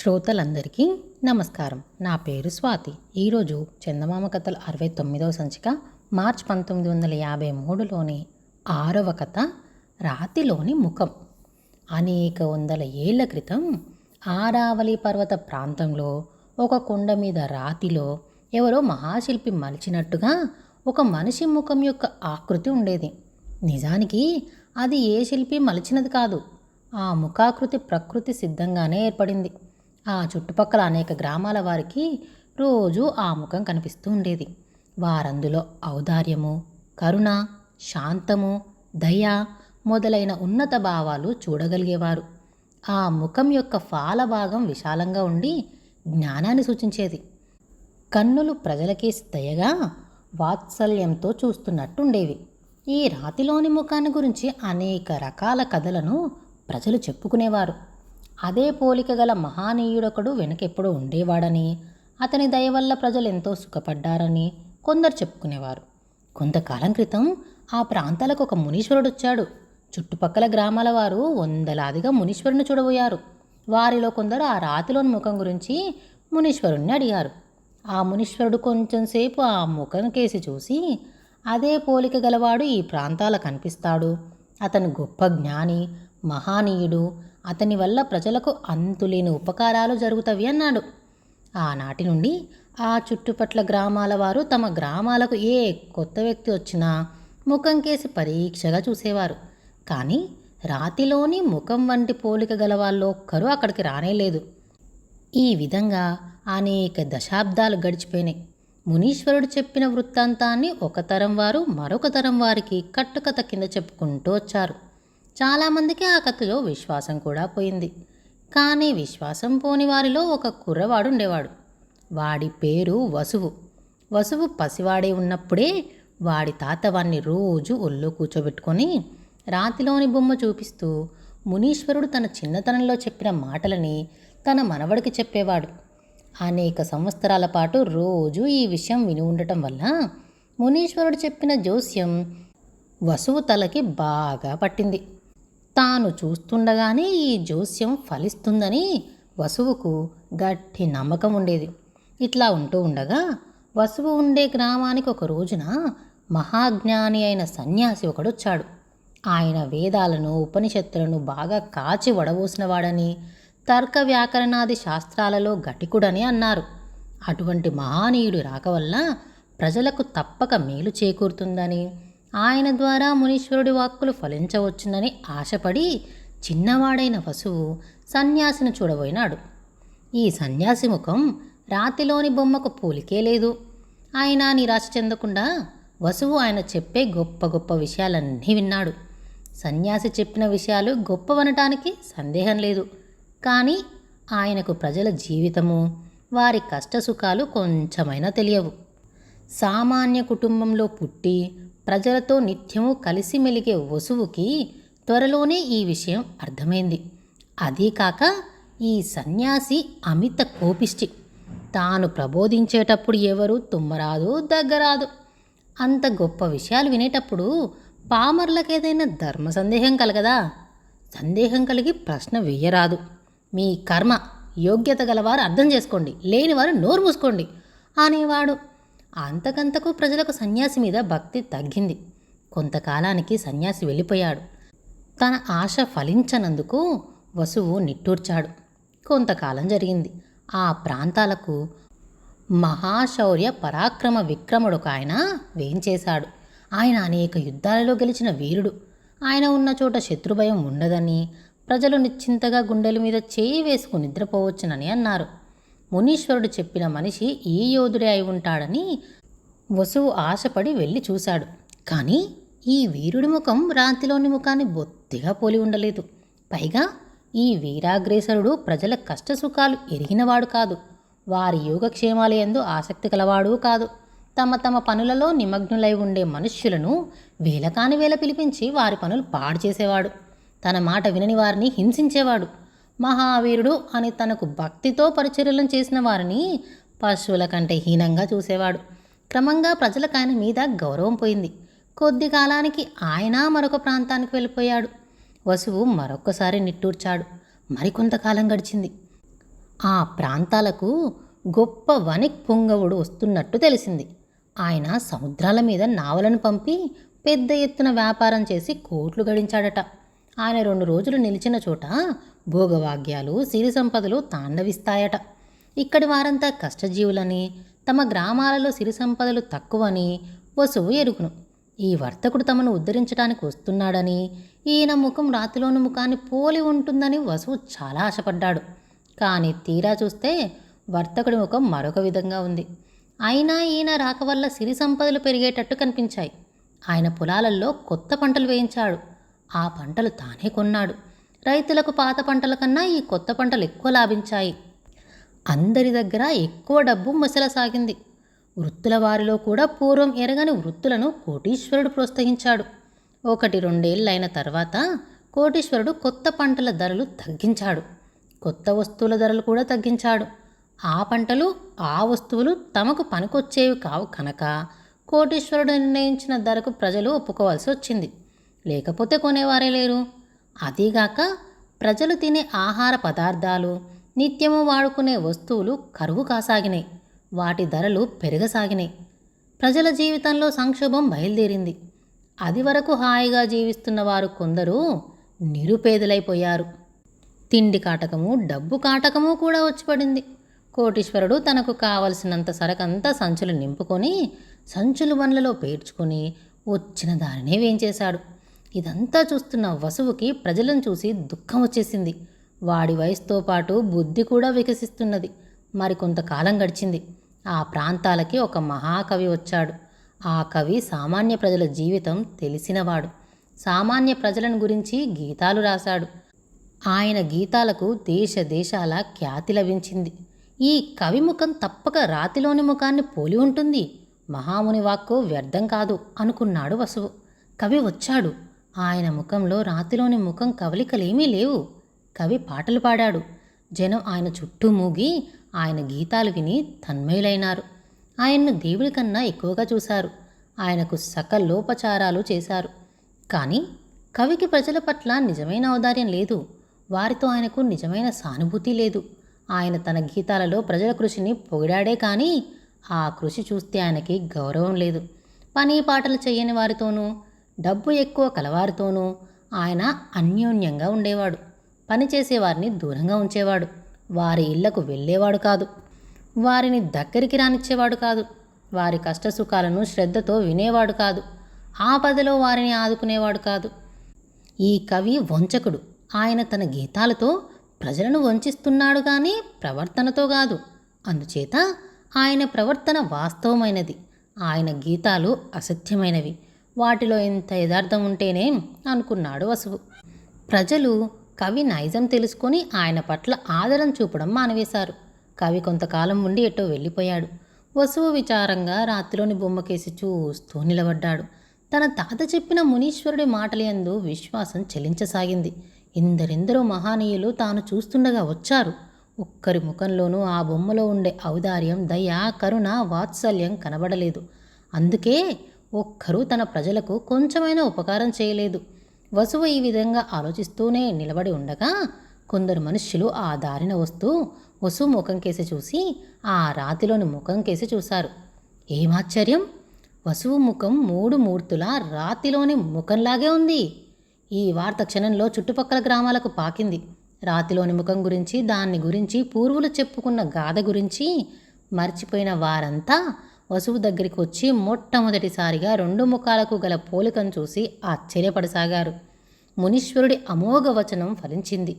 శ్రోతలందరికీ నమస్కారం. నా పేరు స్వాతి. ఈరోజు చందమామ కథలు అరవై తొమ్మిదవ సంచిక మార్చ్ పంతొమ్మిది వందల యాభై మూడులోని ఆరవ కథ రాతిలోని ముఖం. అనేక వందల ఏళ్ళ క్రితం ఆరావళి పర్వత ప్రాంతంలో ఒక కొండ మీద రాతిలో ఎవరో మహాశిల్పి మలిచినట్టుగా ఒక మనిషి ముఖం యొక్క ఆకృతి ఉండేది. నిజానికి అది ఏ శిల్పి మలిచినది కాదు. ఆ ముఖాకృతి ప్రకృతి సిద్ధంగానే ఏర్పడింది. ఆ చుట్టుపక్కల అనేక గ్రామాల వారికి రోజు ఆ ముఖం కనిపిస్తూ ఉండేది. వారందులో ఔదార్యము కరుణ శాంతము దయ మొదలైన ఉన్నత భావాలు చూడగలిగేవారు. ఆ ముఖం యొక్క ఫాల భాగం విశాలంగా ఉండి జ్ఞానాన్ని సూచించేది. కన్నులు ప్రజలకేసి దయగా వాత్సల్యంతో చూస్తున్నట్టుండేవి. ఈ రాతిలోని ముఖాన్ని గురించి అనేక రకాల కథలను ప్రజలు చెప్పుకునేవారు. అదే పోలిక గల మహానీయుడొకడు వెనకెప్పుడూ ఉండేవాడని అతని దయ వల్ల ప్రజలు ఎంతో సుఖపడ్డారని కొందరు చెప్పుకునేవారు. కొంతకాలం క్రితం ఆ ప్రాంతాలకు ఒక మునీశ్వరుడు వచ్చాడు చుట్టుపక్కల గ్రామాల వారు వందలాదిగా మునీశ్వరుని చూడబోయారు. వారిలో కొందరు ఆ రాతిలోని ముఖం గురించి మునీశ్వరుణ్ణి అడిగారు. ఆ మునీశ్వరుడు కొంచెం సేపు ఆ ముఖం కేసి చూసి అదే పోలిక గలవాడు ఈ ప్రాంతాల కనిపిస్తాడు. అతను గొప్ప జ్ఞాని మహానీయుడు అతని వల్ల ప్రజలకు అంతులేని ఉపకారాలు జరుగుతవి అన్నాడు. ఆనాటి నుండి ఆ చుట్టుపట్ల గ్రామాల వారు తమ గ్రామాలకు ఏ కొత్త వ్యక్తి వచ్చినా ముఖం కేసి పరీక్షగా చూసేవారు. కానీ రాతిలోని ముఖం వంటి పోలిక గల ఒక్కరూ అక్కడికి రానేలేదు ఈ విధంగా అనేక దశాబ్దాలు గడిచిపోయినాయి. మునీశ్వరుడు చెప్పిన వృత్తాంతాన్ని ఒక తరం వారు మరొక తరం వారికి కట్టుకథ కింద చెప్పుకుంటూ వచ్చారు. చాలామందికి ఆ కథలో విశ్వాసం కూడా పోయింది. కానీ విశ్వాసం పోని వారిలో ఒక కుర్రవాడు ఉండేవాడు. వాడి పేరు వసువు. వసువు పసివాడే ఉన్నప్పుడే వాడి తాత వాణ్ణి రోజు ఒళ్ళో కూర్చోబెట్టుకొని రాతిలోని బొమ్మ చూపిస్తూ మునీశ్వరుడు తన చిన్నతనంలో చెప్పిన మాటలని తన మనవడికి చెప్పేవాడు. అనేక సంవత్సరాల పాటు రోజు ఈ విషయం విని ఉండటం వల్ల మునీశ్వరుడు చెప్పిన జోస్యం వసువు తలకి బాగా పట్టింది. తాను చూస్తుండగానే ఈ జోస్యం ఫలిస్తుందని వసువుకు గట్టి నమ్మకం ఉండేది. ఇట్లా ఉంటూ ఉండగా వసువు ఉండే గ్రామానికి ఒక రోజున మహాజ్ఞాని అయిన సన్యాసి ఒకడొచ్చాడు. ఆయన వేదాలను ఉపనిషత్తులను బాగా కాచి వడబోసినవాడని తర్క వ్యాకరణాది శాస్త్రాలలో గటికుడని అన్నారు. అటువంటి మహానీయుడు రాక వల్ల ప్రజలకు తప్పక మేలు చేకూరుతుందని ఆయన ద్వారా మునీశ్వరుడి వాక్కులు ఫలించవచ్చునని ఆశపడి చిన్నవాడైన వసువు సన్యాసిని చూడబోయినాడు. ఈ సన్యాసి ముఖం రాతిలోని బొమ్మకు పోలికే లేదు. ఆయన నిరాశ చెందకుండా వసువు ఆయన చెప్పే గొప్ప గొప్ప విషయాలన్నీ విన్నాడు. సన్యాసి చెప్పిన విషయాలు గొప్పవనటానికి సందేహం లేదు. కానీ ఆయనకు ప్రజల జీవితము వారి కష్టసుఖాలు కొంచెమైనా తెలియవు. సామాన్య కుటుంబంలో పుట్టి ప్రజలతో నిత్యము కలిసి మెలిగే వసువుకి త్వరలోనే ఈ విషయం అర్థమైంది. అదీకాక ఈ సన్యాసి అమిత కోపిష్టి. తాను ప్రబోధించేటప్పుడు ఎవరు తుమ్మరాదు దగ్గరాదు. అంత గొప్ప విషయాలు వినేటప్పుడు పామర్లకు ఏదైనా ధర్మ సందేహం కలగదా? సందేహం కలిగి ప్రశ్న వేయరాదు. మీ కర్మ యోగ్యత గలవారు అర్థం చేసుకోండి లేనివారు నోరు మూసుకోండి అనేవాడు అంతకంతకు ప్రజలకు సన్యాసి మీద భక్తి తగ్గింది. కొంతకాలానికి సన్యాసి వెళ్ళిపోయాడు. తన ఆశ ఫలించనందుకు వసువు నిట్టూర్చాడు. కొంతకాలం జరిగింది. ఆ ప్రాంతాలకు మహాశౌర్య పరాక్రమ విక్రముడు ఒక ఆయన వేయించేశాడు. ఆయన అనేక యుద్ధాలలో గెలిచిన వీరుడు. ఆయన ఉన్న చోట శత్రుభయం ఉండదని ప్రజలు నిశ్చింతగా గుండెల మీద చేయి వేసుకుని నిద్రపోవచ్చునని అన్నారు. మునీశ్వరుడు చెప్పిన మనిషి ఈ యోధుడే అయి ఉంటాడని వసువు ఆశపడి వెళ్ళి చూశాడు. కానీ ఈ వీరుడి ముఖం రాతిలోని ముఖాన్ని బొత్తిగా పోలి ఉండలేదు. పైగా ఈ వీరాగ్రేసరుడు ప్రజల కష్టసుఖాలు ఎరిగినవాడు కాదు. వారి యోగక్షేమాల ఎందు ఆసక్తి కలవాడు కాదు. తమ తమ పనులలో నిమగ్నులై ఉండే మనుష్యులను వేలకాని వేల పిలిపించి వారి పనులు పాడు చేసేవాడు. తన మాట వినని వారిని హింసించేవాడు. మహావీరుడు అని తనకు భక్తితో పరిచర్యలను చేసిన వారిని పశువుల కంటే హీనంగా చూసేవాడు. క్రమంగా ప్రజలకు ఆయన మీద గౌరవం పోయింది. కొద్ది కాలానికి ఆయన మరొక ప్రాంతానికి వెళ్ళిపోయాడు. వసువు మరొక్కసారి నిట్టూర్చాడు. మరికొంతకాలం గడిచింది. ఆ ప్రాంతాలకు గొప్ప వణిక్ పుంగవుడు వస్తున్నట్టు తెలిసింది. ఆయన సముద్రాల మీద నావలను పంపి పెద్ద ఎత్తున వ్యాపారం చేసి కోట్లు గడించాడట. ఆయన రెండు రోజులు నిలిచిన చోట భోగవాగ్యాలు సిరి సంపదలు తాండవిస్తాయట. ఇక్కడి వారంతా కష్టజీవులని తమ గ్రామాలలో సిరి సంపదలు తక్కువని వసువు ఎరుగును. ఈ వర్తకుడు తమను ఉద్ధరించడానికి వస్తున్నాడని ఈయన ముఖం రాతిలోని ముఖాన్ని పోలి ఉంటుందని వసువు చాలా ఆశపడ్డాడు. కానీ తీరా చూస్తే వర్తకుడి ముఖం మరొక విధంగా ఉంది. అయినా ఈయన రాక వల్ల సిరి సంపదలు పెరిగేటట్టు కనిపించాయి. ఆయన పొలాలలో కొత్త పంటలు వేయించాడు. ఆ పంటలు తానే కొన్నాడు. రైతులకు పాత పంటల కన్నా ఈ కొత్త పంటలు ఎక్కువ లాభించాయి. అందరి దగ్గర ఎక్కువ డబ్బు మసలసాగింది వృత్తుల వారిలో కూడా పూర్వం ఎరగని వృత్తులను కోటీశ్వరుడు ప్రోత్సహించాడు. ఒకటి రెండేళ్ళైన తర్వాత కోటీశ్వరుడు కొత్త పంటల ధరలు తగ్గించాడు. కొత్త వస్తువుల ధరలు కూడా తగ్గించాడు. ఆ పంటలు ఆ వస్తువులు తమకు పనికొచ్చేవి కావు కనుక కోటీశ్వరుడు నిర్ణయించిన ధరకు ప్రజలు ఒప్పుకోవాల్సి వచ్చింది. లేకపోతే కొనేవారే లేరు. అదీగాక ప్రజలు తినే ఆహార పదార్థాలు నిత్యము వాడుకునే వస్తువులు కరువు కాసాగినాయి. వాటి ధరలు పెరగసాగినాయి. ప్రజల జీవితంలో సంక్షోభం బయలుదేరింది. అది వరకు హాయిగా జీవిస్తున్న వారు కొందరు నిరుపేదలైపోయారు. తిండి కాటకము డబ్బు కాటకము కూడా వచ్చిపడింది. కోటీశ్వరుడు తనకు కావలసినంత సరకంతా సంచులు నింపుకొని సంచులు బండ్లలో పేర్చుకొని వచ్చిన దారినే వేంచేశాడు. ఇదంతా చూస్తున్న వసువుకి ప్రజలను చూసి దుఃఖం వచ్చేసింది. వాడి వయసుతో పాటు బుద్ధి కూడా వికసిస్తున్నది. మరికొంతకాలం గడిచింది. ఆ ప్రాంతాలకి ఒక మహాకవి వచ్చాడు. ఆ కవి సామాన్య ప్రజల జీవితం తెలిసినవాడు. సామాన్య ప్రజలను గురించి గీతాలు రాశాడు. ఆయన గీతాలకు దేశ దేశాల ఖ్యాతి లభించింది. ఈ కవి ముఖం తప్పక రాతిలోని ముఖాన్ని పోలి ఉంటుంది. మహాముని వాక్కు వ్యర్థం కాదు అనుకున్నాడు వసువు. కవి వచ్చాడు. ఆయన ముఖంలో రాతిలోని ముఖం కవలికలేమీ లేవు. కవి పాటలు పాడాడు. జనం ఆయన చుట్టూ మూగి ఆయన గీతాలు విని తన్మయులైనారు. ఆయన్ను దేవుడి కన్నా ఎక్కువగా చూశారు. ఆయనకు సకలోపచారాలు చేశారు. కానీ కవికి ప్రజల పట్ల నిజమైన ఔదార్యం లేదు. వారితో ఆయనకు నిజమైన సానుభూతి లేదు. ఆయన తన గీతాలలో ప్రజల కృషిని పొగిడాడే కానీ ఆ కృషి చూస్తే ఆయనకి గౌరవం లేదు. పని పాటలు చేయని వారితోనూ డబ్బు ఎక్కువ కలవారితోనూ ఆయన అన్యోన్యంగా ఉండేవాడు. పనిచేసేవారిని దూరంగా ఉంచేవాడు. వారి ఇళ్ళకు వెళ్ళేవాడు కాదు. వారిని దగ్గరికి రానిచ్చేవాడు కాదు. వారి కష్టసుఖాలను శ్రద్ధతో వినేవాడు కాదు. ఆపదలో వారిని ఆదుకునేవాడు కాదు. ఈ కవి వంచకుడు. ఆయన తన గీతాలతో ప్రజలను వంచిస్తున్నాడు కానీ ప్రవర్తనతో కాదు. అందుచేత ఆయన ప్రవర్తన వాస్తవమైనది. ఆయన గీతాలు అసత్యమైనవి. వాటిలో ఇంత యథార్థం ఉంటేనే అనుకున్నాడు వసువు. ప్రజలు కవి నైజం తెలుసుకొని ఆయన పట్ల ఆదరం చూపడం మానవేశారు. కవి కొంతకాలం ఉండి ఎటో వెళ్ళిపోయాడు. వసువు విచారంగా రాత్రిలోని బొమ్మకేసి చూస్తూ నిలబడ్డాడు. తన తాత చెప్పిన మునీశ్వరుడి మాటలందు విశ్వాసం చెలించసాగింది. ఇందరెందరో మహానీయులు తాను చూస్తుండగా వచ్చారు. ఒక్కరి ముఖంలోనూ ఆ బొమ్మలో ఉండే ఔదార్యం దయ కరుణ వాత్సల్యం కనబడలేదు. అందుకే ఒక్కరూ తన ప్రజలకు కొంచెమైనా ఉపకారం చేయలేదు. వసువు ఈ విధంగా ఆలోచిస్తూనే నిలబడి ఉండగా కొందరు మనుష్యులు ఆ దారిన వస్తూ వసువు ముఖం కేసి చూసి ఆ రాతిలోని ముఖం కేసి చూశారు. ఏమాశ్చర్యం వసువు ముఖం మూడు మూర్తుల రాతిలోని ముఖంలాగే ఉంది. ఈ వార్త క్షణంలో చుట్టుపక్కల గ్రామాలకు పాకింది. రాతిలోని ముఖం గురించి దాన్ని గురించి పూర్వులు చెప్పుకున్న గాథ గురించి మర్చిపోయిన వారంతా వసువు దగ్గరికి వచ్చి మొట్టమొదటిసారిగా రెండు ముఖాలకు గల పోలికను చూసి ఆశ్చర్యపడసాగారు. మునీశ్వరుడి అమోఘ వచనం ఫలించింది.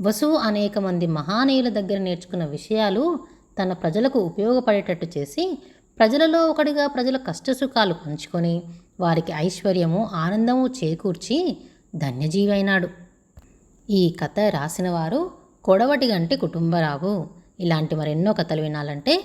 వసువు అనేక మంది మహానీయుల దగ్గర నేర్చుకున్న విషయాలు తన ప్రజలకు ఉపయోగపడేటట్టు చేసి ప్రజలలో ఒకటిగా ప్రజల కష్టసుఖాలు పంచుకొని వారికి ఐశ్వర్యము ఆనందము చేకూర్చి ధన్యజీవైనాడు. ఈ కథ రాసిన వారు కొడవటి గంటి కుటుంబరావు. ఇలాంటి మరెన్నో కథలు వినాలంటే